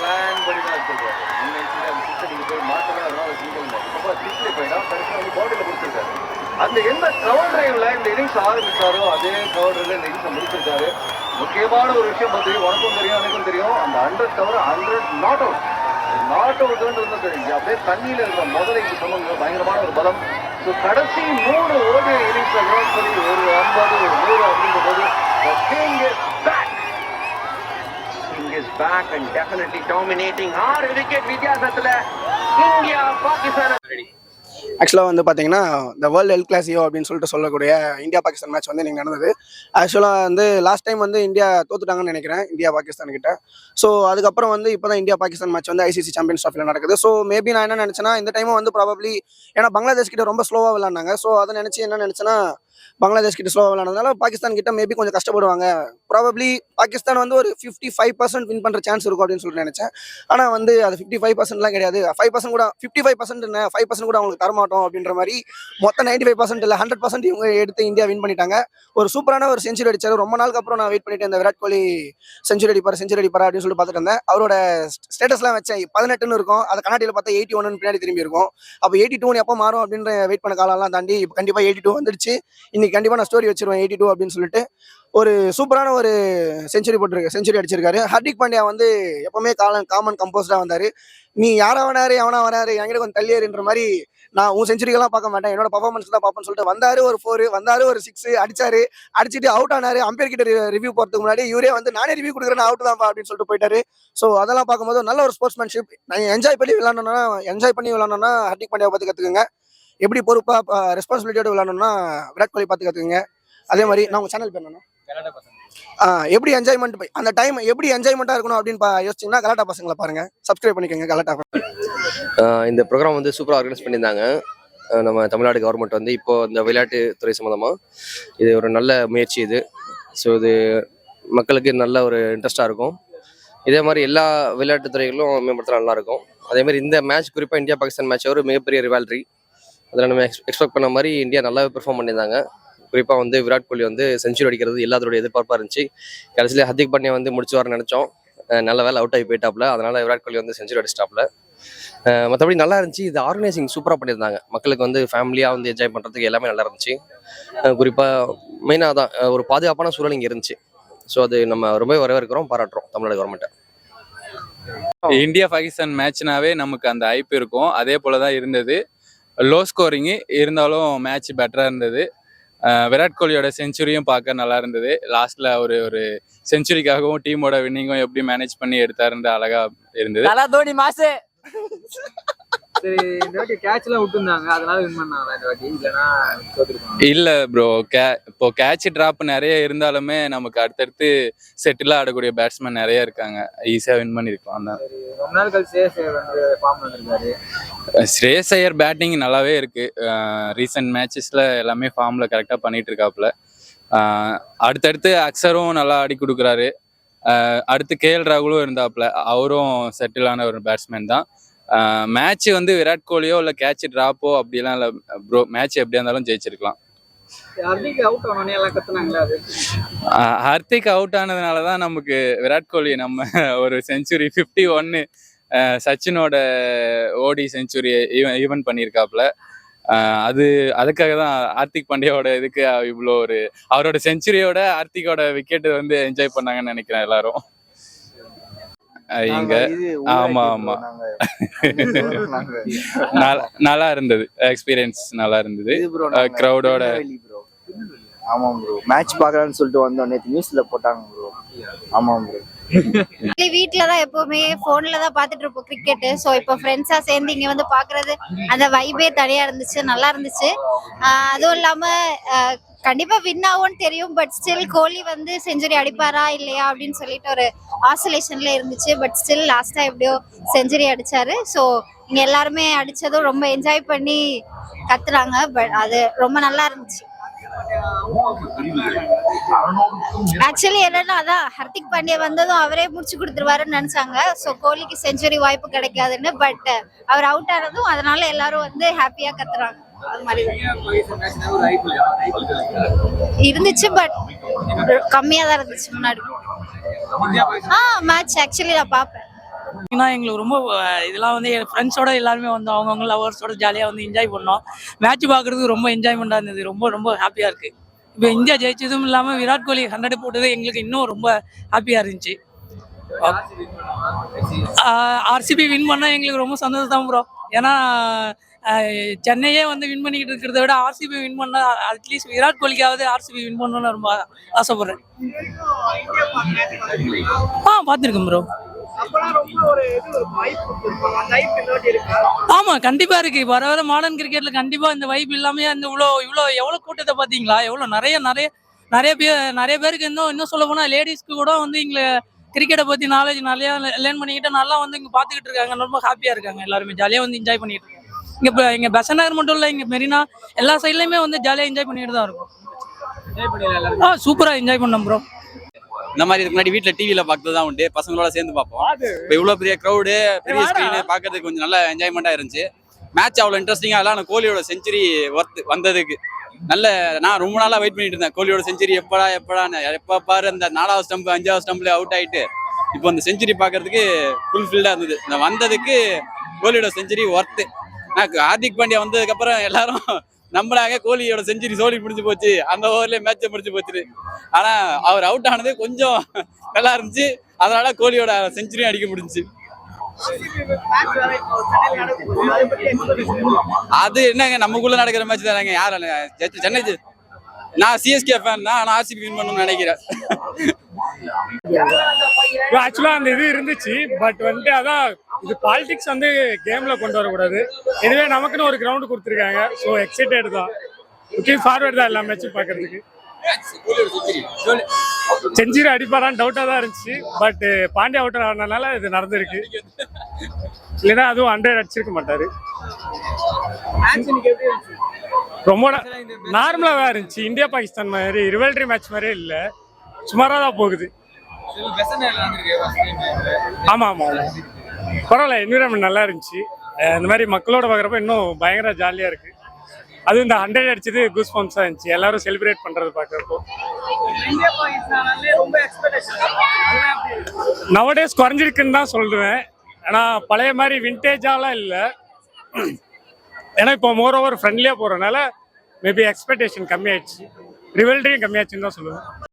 Plan பண்ணி தான் வச்சிருக்காரு முன்னாடி அந்த போய் மாத்தணும் அதனால சிங்கிள் கடைசியில் அந்த எந்த கவர் இந்த இன்னிங்ஸ் ஆரம்பிச்சாரோ அதே கவர் இந்த இன்னிங்ஸை முடிச்சிருக்காரு. முக்கியமான ஒரு விஷயம் வந்து உனக்கும் தெரியும் எனக்கும் தெரியும். அந்த hundred cover hundred not out not அவுட்ன்றது தெரிஞ்சு அப்படியே தண்ணியில இருக்கிற முதலைக்கு சொன்னாங்க பயங்கரமான ஒரு பலம். ஸோ கடைசி மூணு ஓடிய இன்னிங்ஸ்ல Virat Kohli back and definitely dominating ஆறு விக்கெட் வித்தியாசத்துல இந்தியா பாகிஸ்தான். ஆக்சுவலாக வந்து பார்த்தீங்கன்னா இந்த வேர்ல்டு எல் கிளாசியோ அப்படின்னு சொல்லிட்டு சொல்லக்கூடிய இந்தியா பாகிஸ்தான் மேட்ச் வந்து நீங்கள் நடந்தது. ஆக்சுவலாக வந்து லாஸ்ட் டைம் வந்து இந்தியா தோத்துட்டாங்கன்னு நினைக்கிறேன் இந்தியா பாகிஸ்தான் கிட்ட. ஸோ அதுக்கப்புறம் வந்து இப்போ தான் இந்தியா பாகிஸ்தான் மேட்ச் வந்து ஐசிசி சாம்பியன்ஸ் ட்ராஃபியில் நடக்குது. ஸோ மேபி நான் என்ன நினச்சேன்னா இந்த டைமும் வந்து ப்ராபப்ளி ஏன்னா பங்களாதேஷ் கிட்ட ரொம்ப ஸ்லோவாக விளாண்டாங்க ஸோ அதை நினச்சி என்ன நினச்சேன்னா பங்களாதேஷ் கிட்ட ஸ்லோவாக விளாண்டதுனால பாகிஸ்தான் கிட்ட மேபி கொஞ்சம் கஷ்டப்படுவாங்க. ப்ராபப்ளி பாகிஸ்தான் வந்து ஒரு ஃபிஃப்டி ஃபைவ் பர்சன்ட் வின் பண்ணுற சான்ஸ் இருக்கும் அப்படின்னு சொல்லிட்டு நினச்சேன். ஆனால் வந்து அது ஃபிஃப்டி ஃபைவ் பர்சன்ட்லாம் கிடையாது. ஃபைவ் பர்சன்ட் கூட ஃபிஃப்டி ஃபைவ் பர்சன்ட் என்ன? ஃபைவ் பர்சன்ட் கூட அவங்களுக்கு தரமாட்டோம் அப்படின்ற மாதிரி மொத்தம் நைன்டி ஃபைவ் பர்சன்ட் இல்லை ஹண்ட்ரட் பர்சன்ட் இவங்க எடுத்து இந்தியா வின் பண்ணிட்டாங்க. ஒரு சூப்பரான ஒரு செஞ்சுரி அடிச்சார். ரொம்ப நாளுக்கு அப்புறம் நான் வெயிட் பண்ணிட்டு இந்த விராட் கோலி செஞ்சுரி அடிப்பார் செஞ்சுரி அடிப்பார் அப்படின்னு சொல்லிட்டு பார்த்துட்டு இருந்தேன். அவரோட ஸ்டேட்டஸ்லாம் வச்சேன். பதினெட்டுன்னு இருக்கும். அதை கண்ணாடியில் பார்த்தா எயிட்டி ஒன்னு பின்னாடி திரும்பி இருக்கும். அப்போ எயிட்டி டூன்னு எப்போ மாறும் அப்படின்ற வெயிட் பண்ண காலம்லாம் தாண்டி இப்போ கண்டிப்பாக எயிட்டி டூ வந்துடுச்சு. இன்னைக்கு கண்டிப்பாக நான் ஸ்டோரி வச்சிருவேன் எயிட்டி டூ அப்படின்னு சொல்லிட்டு. ஒரு சூப்பரான ஒரு செஞ்சுரி போட்டிருக்கு செஞ்சுரி அடிச்சிருக்காரு. ஹர்திக் பாண்டியா வந்து எப்பவுமே காலன் காமன் கம்போஸ்டாக வந்தார். நீ யாரா வராரு எவனா வராரு என்கிட்ட கொஞ்சம் தள்ளியேறுன்ற மாதிரி நான் உன் செஞ்சுரிக்கெல்லாம் பார்க்க மாட்டேன். என்னோட பர்ஃபார்மன்ஸ் தான் பார்ப்பேன்னு சொல்லிட்டு வந்தாரு ஒரு ஃபோர் வந்தாரு ஒரு சிக்ஸ் அடிச்சாரு. அடிச்சுட்டு அவுட் ஆனாரு. அம்பேர் கிட்ட ரிவ்யூ போறதுக்கு முன்னாடி இவரே வந்து நானே ரிவ்யூ கொடுக்குறேன் அவுட் தான்ப்பா அப்படின்னு சொல்லிட்டு போயிட்டாரு. ஸோ அதெல்லாம் பார்க்கும்போது நல்ல ஒரு ஸ்போர்ட்ஸ்மேன்ஷிப் நான் என்ஜாய் பண்ணி விளாடணும்னா என்ஜாய் பண்ணி விளாடணும்னா ஹர்திக் பாண்டியாவை பார்த்து கற்றுக்குங்க எப்படி பொறுப்பாக ரெஸ்பான்சிபிலிட்டியோட விளாடணும்னா விராட் கோலி பார்த்து கற்றுக்குங்க அதே மாதிரி நான் உங்கள் சேனல் பேர் என்னன்னா ஆ, எப்படி என்ஜாய்மெண்ட் அந்த டைம் எப்படி என்ஜாய்மெண்ட்டாக இருக்கணும் அப்படின்னு யோசிச்சீங்கன்னா கலாட்டா பசங்களை பாருங்க. சப்ஸ்கிரைப் பண்ணிக்கோங்க கலாட்டா இந்த ப்ரோக்ராம் வந்து சூப்பராக ஆர்கனைஸ் பண்ணியிருந்தாங்க. நம்ம தமிழ்நாடு கவர்மெண்ட் வந்து இப்போ இந்த விளையாட்டு துறை சம்மந்தமாக இது ஒரு நல்ல முயற்சி இது. ஸோ இது மக்களுக்கு நல்ல ஒரு இன்ட்ரெஸ்டாக இருக்கும். இதே மாதிரி எல்லா விளையாட்டு துறைகளும் மேம்படுத்தினா நல்லா இருக்கும். அதே மாதிரி இந்த மேட்ச் குறிப்பாக இந்தியா பாகிஸ்தான் மேட்ச் ஒரு மிகப்பெரிய ரிவால்ட்ரி அதில் நம்ம எக்ஸ் எக்ஸ்பெக்ட் பண்ண மாதிரி இந்தியா நல்லாவே பெர்ஃபார்ம் பண்ணியிருந்தாங்க. குறிப்பாக வந்து விராட் கோலி வந்து செஞ்சுரி அடிக்கிறது எல்லாத்தோட எதிர்பார்ப்பாக இருந்துச்சு. கடைசியில் ஹர்திக் பாண்டியா வந்து முடிச்சுவார்னு நினச்சோம். நல்ல வேலை அவுட் ஆகி போயிட்டாப்ல அதனால் விராட் கோலி வந்து செஞ்சுரி அடிச்சிட்டாப்ல மற்றபடி நல்லா இருந்துச்சு. இது ஆர்கனைசிங் சூப்பராக பண்ணியிருந்தாங்க. மக்களுக்கு வந்து ஃபேமிலியாக வந்து என்ஜாய் பண்ணுறதுக்கு எல்லாமே நல்லா இருந்துச்சு. குறிப்பாக மெயினாக தான் ஒரு பாதுகாப்பான சூழல் இங்கே இருந்துச்சு. ஸோ அது நம்ம ரொம்ப வரவேற்கிறோம் பாராட்டுறோம் தமிழ்நாடு கவர்மெண்ட்டை இந்தியா பாகிஸ்தான் மேட்ச்னாவே நமக்கு அந்த ஐப்பு இருக்கும். அதே போல தான் இருந்தது. லோ ஸ்கோரிங்கு இருந்தாலும் மேட்ச் பெட்டராக இருந்தது. விராட் கோலியோட செஞ்சுரியும் பார்க்க நல்லா இருந்தது. லாஸ்ட்ல ஒரு ஒரு செஞ்சுரிக்காகவும் டீமோட வின்னிங்கும் எப்படி மேனேஜ் பண்ணி எடுத்தாருன்ற அழகா இருந்தது. தோனி மாசு. சரி இந்த வாட்டி கேட்ச்லாம் விட்டுருந்தாங்க. அதனால வின் பண்ணாங்க இந்த வாட்டி? இல்லைன்னா தோத்துருப்பாங்க இல்ல ப்ரோ கே இப்போ கேட்ச் டிராப் நிறைய இருந்தாலுமே நமக்கு அடுத்தடுத்து செட்டில் ஆடக்கூடிய பேட்ஸ்மேன் நிறைய இருக்காங்க. ஈஸியாக வின் பண்ணியிருக்கலாம் தான் ரொம்ப நாள் கழிச்சு சேஸ் வந்து ஃபார்ம் வந்திருக்காரு. ஸ்ரேயஸ் ஐயர் பேட்டிங் நல்லாவே இருக்கு. ரீசெண்ட் மேட்சஸ்ல எல்லாமே ஃபார்ம்ல கரெக்டாக பண்ணிட்டு இருக்காப்புல. அடுத்தடுத்து அக்ஸரும் நல்லா ஆடி கொடுக்குறாரு. அடுத்து கேஎல் ராகுலும் இருந்தாப்புல அவரும் செட்டிலான ஒரு பேட்ஸ்மேன் தான். மேட்ச் வந்து விராட் கோலியோ இல்லை கேட்ச் டிராப்போ அப்படிலாம் இல்லை ப்ரோ மேட்ச் எப்படியா இருந்தாலும் ஜெயிச்சிருக்கலாம். ஹர்திக் அவுட் ஆனதுனால தான் நமக்கு விராட் கோலி நம்ம ஒரு செஞ்சுரி ஃபிஃப்டி ஒன்னு சச்சினோட ஓடி செஞ்சுரி ஈவன் பண்ணியிருக்காப்புல. அஹ் அது அதுக்காக தான் ஹார்திக் பாண்டியாவோட இதுக்கு இவ்வளோ ஒரு அவரோட செஞ்சுரியோட ஹார்திகோட விக்கெட் வந்து என்ஜாய் பண்ணாங்கன்னு நினைக்கிறேன் எல்லாரும். இங்க ஆமா ஆமா. நல்லா நல்லா இருந்தது. எக்ஸ்பீரியன்ஸ் நல்லா இருந்தது. crowd-ஓட ஆமாம் ப்ரோ. மேட்ச் பார்க்கலாம்னு சொல்லிட்டு வந்தோம் நேற்று நியூஸ்ல போட்டாங்க ப்ரோ. ஆமாம் ப்ரோ. வீட்ல தான் எப்பவுமே போன்ல தான் பாத்துட்டு இருப்போம் கிரிக்கெட் சோ இப்போ ஃப்ரெண்ட்ஸா சேர்ந்து இங்க வந்து பாக்குறது அந்த வைபே தனியா இருந்துச்சு நல்லா இருந்துச்சு. அதுவும் இல்லாம கண்டிப்பா வின் ஆகும்னு தெரியும் பட் ஸ்டில் கோலி வந்து செஞ்சுரி அடிப்பாரா இல்லையா அப்படின்னு சொல்லிட்டு ஒரு ஆசோலேஷன்ல இருந்துச்சு. பட் ஸ்டில் லாஸ்டா எப்படியோ செஞ்சுரி அடிச்சாரு. ஸோ இங்க எல்லாருமே அடிச்சதும் ரொம்ப என்ஜாய் பண்ணி கத்துறாங்க பட் அது ரொம்ப நல்லா இருந்துச்சு. ஆக்சுவலி என்னன்னா அதான் ஹர்திக் பாண்டியா வந்ததும் அவரே முடிச்சு கொடுத்துருவாருன்னு நினைச்சாங்க. ஸோ கோலிக்கு செஞ்சுரி வாய்ப்பு கிடைக்காதுன்னு. பட் அவர் அவுட் ஆனதும் அதனால எல்லாரும் வந்து ஹாப்பியா கத்துறாங்க அது மாதிரி தான். ஒரு ஐபிஎல் இருந்துச்சு பட் கம்மியா தான் இருந்துச்சு முன்னாடி. ஆ மேட்ச் ஆக்சுவலி நான் பார்ப்பேன். ஏன்னா எங்களுக்கு ரொம்ப இதெல்லாம் வந்து என் ஃப்ரெண்ட்ஸோட எல்லாருமே வந்து அவங்கவுங்க லவர்ஸோட ஜாலியாக வந்து என்ஜாய் பண்ணோம். மேட்ச் பார்க்குறதுக்கு ரொம்ப என்ஜாய்மெண்ட்டாக இருந்தது. ரொம்ப ரொம்ப ஹாப்பியாக இருக்குது இப்போ இந்தியா ஜெயிச்சதும் இல்லாமல் விராட் கோலி ஹண்ட்ரட் போட்டது எங்களுக்கு இன்னும் ரொம்ப ஹாப்பியாக இருந்துச்சு. ஆர்சிபி வின் பண்ணால் எங்களுக்கு ரொம்ப சந்தோஷம் தான் ப்ரோ ஏன்னா சென்னையே வந்து வின் பண்ணிக்கிட்டு இருக்கிறத விட ஆர்சிபி வின் பண்ண அட்லீஸ்ட் விராட் கோலிக்காவது ஆர்சிபி வின் பண்ணணும்னு ரொம்ப ஆசைப்படுறேன். ஆ பார்த்துருக்கேன் ப்ரோ ஆமா கண்டிப்பா இருக்கு. வர வர மாடர்ன் கிரிக்கெட்ல கண்டிப்பா இந்த வைப் இல்லாம இந்த இவ்வளோ இவ்வளோ எவ்வளவு கூட்டத்தை பாத்தீங்களா எவ்வளவு நிறைய நிறைய நிறைய பேர் நிறைய பேருக்கு இன்னும் இன்னும் சொல்ல போனா லேடிஸ்க்கு கூட வந்து இங்க கிரிக்கெட்டை பத்தி நாலேஜ் நிறைய லேர்ன் பண்ணிக்கிட்டு நல்லா வந்து இங்க பாத்துக்கிட்டு இருக்காங்க. ரொம்ப ஹாப்பியா இருக்காங்க எல்லாருமே. ஜாலியா வந்து என்ஜாய் பண்ணிட்டு இருக்காங்க இங்க இப்ப இங்க பெசன் நகர் மட்டும் இல்ல இங்க மெரினா எல்லா சைட்லயுமே வந்து ஜாலியா என்ஜாய் பண்ணிட்டு தான் இருக்கும். ஆ சூப்பரா என்ஜாய் பண்ணோம் ப்ரோ இந்த மாதிரி இதுக்கு முன்னாடி வீட்டில் டிவியில் பார்த்தது தான் உண்டு. பசங்களோட சேர்ந்து பார்ப்போம். இப்போ இவ்வளோ பெரிய க்ரௌடு பெரிய ஸ்க்ரீனு பார்க்கறதுக்கு கொஞ்சம் நல்ல என்ஜாய்மெண்ட்டாக இருந்துச்சு. மேட்ச் அவ்வளோ இன்ட்ரெஸ்டிங்காக இல்லை ஆனால் கோலியோட செஞ்சுரி ஒர்த் வந்ததுக்கு. நல்ல நான் ரொம்ப நாளாக வெயிட் பண்ணிட்டு இருந்தேன். கோலியோட செஞ்சுரி எப்படா எப்படான்னு. எப்போ பாரு அந்த நாலாவது ஸ்டம்ப் அஞ்சாவது ஸ்டம்ப்ல அவுட் ஆயிட்டு. இப்போ அந்த செஞ்சுரி பார்க்கறதுக்கு ஃபுல்ஃபில்டாக இருந்தது. இந்த வந்ததுக்கு கோலியோட செஞ்சுரி ஒர்த்து ஹார்திக் பாண்டியா வந்ததுக்கப்புறம் எல்லாரும் நம்மளாக கோலியோட செஞ்சுரி சோழி முடிஞ்சு போச்சு. அந்த ஓவர்லேயே மேட்சை முடிஞ்சு போச்சு ஆனால் அவர் அவுட் ஆனது கொஞ்சம் நல்லா இருந்துச்சு. அதனால கோலியோட செஞ்சுரியும் அடிக்க முடிஞ்சுச்சு. அது என்னங்க நமக்குள்ள நடக்கிற மேட்ச் தானேங்க? யார் சென்னை நான் சிஎஸ்கே ஃபேன் தான். ஆனால் ஆர்சிபி வின் பண்ணணும்னு நினைக்கிறேன். ஆக்சுவலாக அந்த இது இருந்துச்சு பட் வந்துட்டு அதான் இது பாலிடிக்ஸ் வந்து கேம்ல கொண்டு வரக்கூடாது. எனவே நமக்குன்னு ஒரு கிரவுண்ட் கொடுத்துருக்காங்க. ஸோ எக்ஸைட்டட் தான். லுக்கிங் ஃபார்வர்ட் தான் எல்லா மேட்சும் பார்க்கறதுக்கு. செஞ்சுரி அடிப்பாரான்னு டவுட்டாக தான் இருந்துச்சு. பட் பாண்டியா அவுட் ஆனதுனால இது நடந்திருக்கு. இல்லைன்னா அதுவும் ஹண்ட்ரட் அடிச்சிருக்க மாட்டாரு. ரொம்ப நார்மலாக தான் இருந்துச்சு. இந்தியா பாகிஸ்தான் மாதிரி ரிவல்ட்ரி மேட்ச் மாதிரியே இல்லை. சுமாராக தான் போகுது. பெசன் நடந்திருக்கு பரவாயில்ல என்விரான்மெண்ட் நல்லா இருந்துச்சு. இந்த மாதிரி மக்களோட பார்க்குறப்ப இன்னும் பயங்கர ஜாலியா இருக்கு. அதுவும் இந்த ஹண்ட்ரட் அடிச்சது கூஸ் பம்ப்ஸாக இருந்துச்சு. எல்லாரும் செலிப்ரேட் பண்றது பார்க்குறப்போ? நவடேஸ் குறைஞ்சிருக்குன்னு தான் சொல்லுவேன். ஏன்னா பழைய மாதிரி விண்டேஜாலாம் இல்லை. ஏன்னா இப்போ மோர் ஓவர் ஃப்ரெண்ட்லியாக போகிறனால மேபி எக்ஸ்பெக்டேஷன் கம்மியாயிடுச்சு. ரிவல்ட்ரியும் கம்மியாச்சுன்னு தான் சொல்லுவேன்.